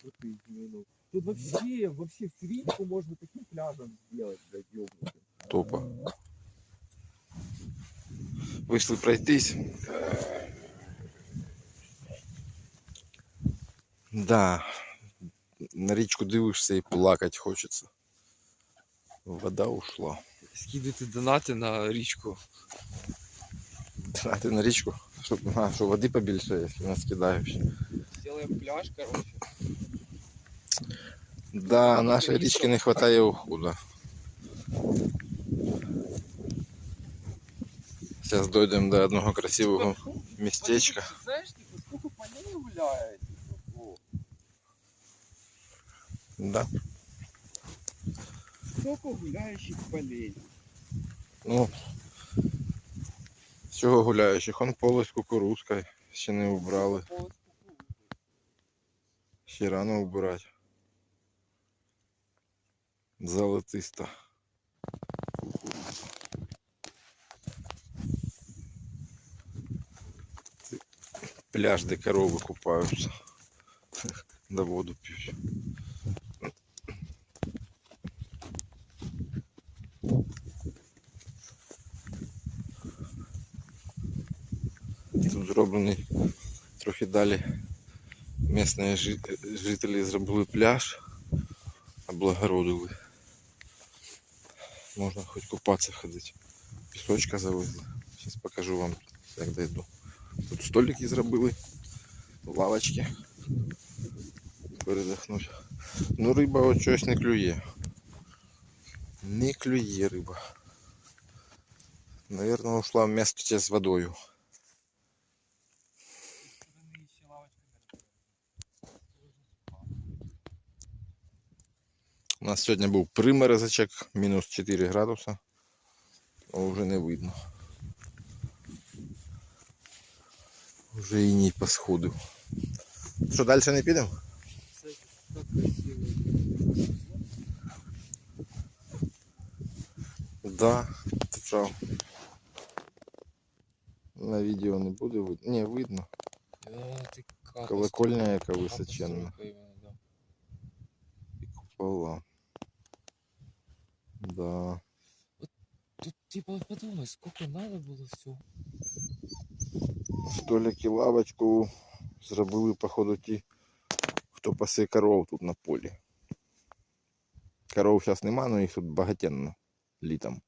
крутых минут. Тут вообще, вообще всю речку можно таким пляжем сделать, блядь, ёбнутым. Топа. Вийшли пройтись. Да. На річку дивишся і плакать хочеться. Вода ушла. Скидывайте донаты на речку. А ти на річку, щоб, а, що води побільше, якщо нас кидаєш. Сделаем пляж, короче. Да, нашої річки не вистачає уходу. Зараз дійдемо до одного красивого містечка. Сколько полей гуляет? Да. Сколько гуляющих полей. Ну, з чого гуляючих? Он поле з кукурузкою ще не убрали. Ще рано убирати. Золотиста. Пляж, де корови купаються. Да воду п'ють. Тут зроблений трохи далі місцеві жи- жителі зробили пляж, облагородили. Можна хоч купатися ходити. Пісочка завезли. Зараз покажу вам, як дойду. Тут столики зробили, лавочки. Передохнуть. Ну риба от щось не клює. Не клює риба. Наверное, ушла в місто з водою. У нас сьогодні був приморозочок, мінус 4 градуса. Вже не видно. Вже і ні посходив. Що, далі не підемо? Да, прав. На відео не буде видно. Ні, видно. Колокольня, яка височенна. І купола. Да. Тут типа подумай, сколько надо було всього. Столики, лавочку зробили, походу, ті, хто пасе коров тут на полі. Коров зараз нема, але їх тут багатенно літом.